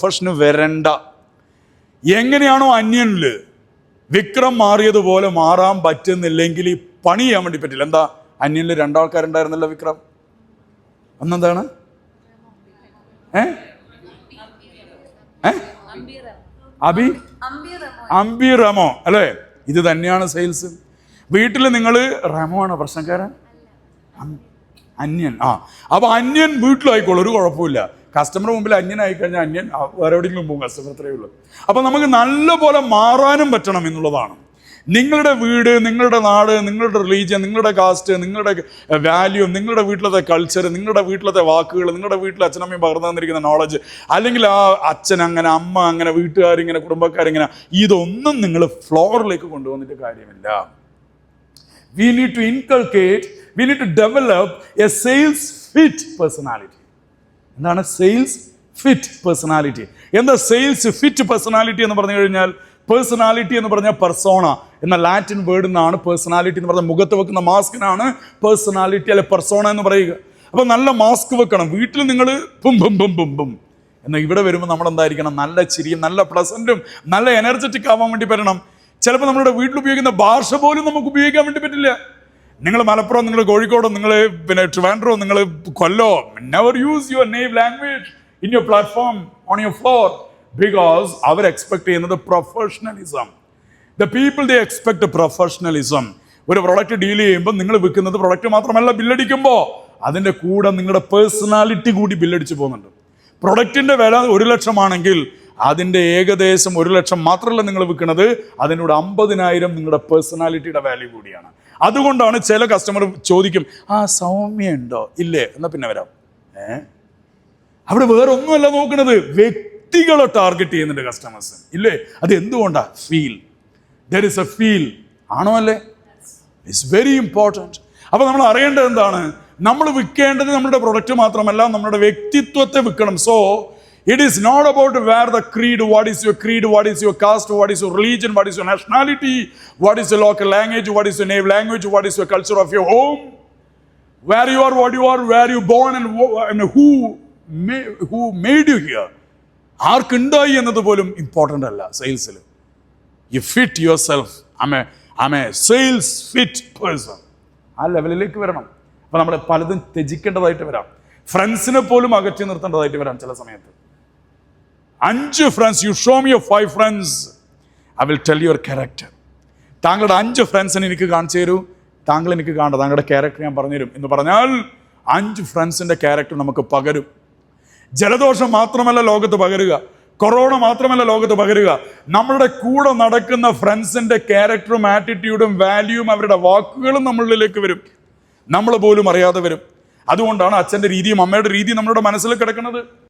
പ്രൊഫഷന് വരണ്ട. എങ്ങനെയാണോ അന്യനിൽ വിക്രം മാറിയതുപോലെ മാറാൻ പറ്റുന്നില്ലെങ്കിൽ ഈ പണി ചെയ്യാൻ വേണ്ടി പറ്റില്ല. എന്താ? അന്യനിൽ രണ്ടാൾക്കാരുണ്ടായിരുന്നല്ലോ വിക്രം. അന്നെന്താണ്? ഏ? അബി? അമ്പി റമോ. അല്ലേ? ഇത് തന്നെയാണ് സെയിൽസ്. വീട്ടിൽ നിങ്ങൾ റമോ ആണോ പ്രശ്നക്കാരൻ? അന്യൻ. ആ. അപ്പൊ അന്യൻ വീട്ടിലായിക്കോളൂ. ഒരു കുഴപ്പമില്ല കസ്റ്റമർ മുമ്പിൽ അന്യൻ ആയിക്കഴിഞ്ഞാൽ അന്യൻ വേറെ എവിടെയെങ്കിലും പോകും കസ്റ്റമർ അത്രയേ ഉള്ളൂ. അപ്പം നമുക്ക് നല്ലപോലെ മാറാനും പറ്റണം എന്നുള്ളതാണ്. നിങ്ങളുടെ വീട് നിങ്ങളുടെ നാട് നിങ്ങളുടെ റിലീജിയൻ നിങ്ങളുടെ കാസ്റ്റ് നിങ്ങളുടെ വാല്യൂ നിങ്ങളുടെ വീട്ടിലത്തെ കൾച്ചർ നിങ്ങളുടെ വീട്ടിലത്തെ വാക്കുകൾ നിങ്ങളുടെ വീട്ടിൽ അച്ഛനമ്മയും പകർന്നു തന്നിരിക്കുന്ന നോളജ് അല്ലെങ്കിൽ ആ അച്ഛൻ അങ്ങനെ അമ്മ അങ്ങനെ വീട്ടുകാരിങ്ങനെ കുടുംബക്കാരിങ്ങനെ ഇതൊന്നും നിങ്ങൾ ഫ്ലോറിലേക്ക് കൊണ്ടുവന്നിട്ട് കാര്യമില്ല. We need to inculcate we need to develop a sales fit personality. എന്താണ്? സെയിൽസ് ഫിറ്റ് പേഴ്സണാലിറ്റി എന്താ സെയിൽസ് ഫിറ്റ് പേഴ്സണാലിറ്റി എന്ന് പറഞ്ഞു കഴിഞ്ഞാൽ പേഴ്സണാലിറ്റി എന്ന് പറഞ്ഞാൽ പെർസോണ എന്ന ലാറ്റിൻ വേർഡിൽ നിന്നാണ് പേഴ്സണാലിറ്റി എന്ന് പറഞ്ഞാൽ മുഖത്ത് വെക്കുന്ന മാസ്കിനാണ് പേഴ്സണാലിറ്റി അല്ലെ പെർസോണ എന്ന് പറയുക. അപ്പൊ നല്ല മാസ്ക് വെക്കണം. വീട്ടിൽ നിങ്ങൾ ബും പും പും പും ബും. എന്നാൽ ഇവിടെ വരുമ്പോൾ നമ്മൾ എന്തായിരിക്കണം നല്ല ചിരിയും നല്ല പ്ലസന്റും നല്ല എനർജറ്റിക് ആവാൻ വേണ്ടി പറ്റണം ചിലപ്പോൾ നമ്മുടെ വീട്ടിൽ ഉപയോഗിക്കുന്ന ഭാഷ പോലും നമുക്ക് ഉപയോഗിക്കാൻ വേണ്ടി പറ്റില്ല. നിങ്ങൾ മലപ്പുറം നിങ്ങൾ കോഴിക്കോടോ നിങ്ങൾ പിന്നെ ട്രിവാൻഡ്രോ നിങ്ങൾ കൊല്ലോ never use your native language in your platform on your floor because our expect ചെയ്യുന്നത് professionalism the people they expect professionalism ഒരു പ്രൊഡക്റ്റ് ഡീൽ ചെയ്യുമ്പോൾ നിങ്ങൾ വിൽക്കുന്നത് പ്രൊഡക്റ്റ് മാത്രമല്ല ബില്ലടിക്കുമ്പോൾ അതിന്റെ കൂടെ നിങ്ങളുടെ പേഴ്സണാലിറ്റി കൂടി ബില്ലടിച്ച് പോകുന്നുണ്ട്. പ്രൊഡക്റ്റിന്റെ വില ഒരു ലക്ഷമാണെങ്കിൽ അതിന്റെ ഏകദേശം ഒരു ലക്ഷം മാത്രമല്ല നിങ്ങൾ വിൽക്കുന്നത്. അതിനോട് അമ്പതിനായിരം നിങ്ങളുടെ പേഴ്സണാലിറ്റിയുടെ വാല്യൂ കൂടിയാണ്. അതുകൊണ്ടാണ് ചില കസ്റ്റമർ ചോദിക്കും ആ സൗമ്യ ഉണ്ടോ? ഇല്ലേ. എന്നാ പിന്നെ വരാം. ഏ? അവിടെ വേറെ ഒന്നുമല്ല നോക്കുന്നത്. വ്യക്തികളെ ടാർഗറ്റ് ചെയ്യുന്നുണ്ട് കസ്റ്റമേഴ്സ് ഇല്ലേ? അത് എന്തുകൊണ്ടാ? Feel there is a feel ആണോ അല്ലേ? ഇറ്റ്സ് വെരി ഇമ്പോർട്ടന്റ് അപ്പോൾ നമ്മൾ അറിയേണ്ടത് എന്താണ്? നമ്മൾ വിൽക്കേണ്ടത് നമ്മുടെ പ്രൊഡക്റ്റ് മാത്രമല്ല നമ്മുടെ വ്യക്തിത്വത്തെ വിൽക്കണം. So it is not about where the creed what is your creed what is your caste what is your religion what is your nationality what is your local language what is your native language what is your culture of your home where you are what you are where you born who, ma- who made you here. ആർക്കുണ്ടായി എന്നത് പോലും important അല്ല സെയിൽസിൽ you fit your self ആമേ a sales fit person ആ ലെവലിലേക്ക് വരണം. അപ്പോൾ നമ്മൾ പലതും ത്യജിക്കേണ്ടതായിട്ട് വരാം. ഫ്രണ്ട്സിനെ പോലും അകറ്റി നിർത്തേണ്ടതായിട്ട് വരാം ചില സമയത്ത്. അഞ്ച് friends you show me your five friends I will tell your character താങ്കളുടെ അഞ്ച് ഫ്രണ്ട്സിനെ എനിക്ക് കാണിച്ചു തരൂ. താങ്കൾ എനിക്ക് കാണണ്ട. താങ്കളുടെ ക്യാരക്ടർ ഞാൻ പറഞ്ഞുതരും എന്ന് പറഞ്ഞാൽ അഞ്ച് ഫ്രണ്ട്സിന്റെ ക്യാരക്ടർ നമുക്ക് പകരും. ജലദോഷം മാത്രമല്ല ലോകത്ത് പകരുക. കൊറോണ മാത്രമല്ല ലോകത്ത് പകരുക. നമ്മളുടെ കൂടെ നടക്കുന്ന ഫ്രണ്ട്സിന്റെ ക്യാരക്ടറും ആറ്റിറ്റ്യൂഡും വാല്യൂവും അവരുടെ വാക്കുകളും നമ്മളിലേക്ക് വരും. നമ്മൾ പോലും അറിയാതെ വരും. അതുകൊണ്ടാണ് അച്ഛന്റെ രീതിയും അമ്മയുടെ രീതിയും നമ്മളുടെ മനസ്സിൽ കിടക്കുന്നത്.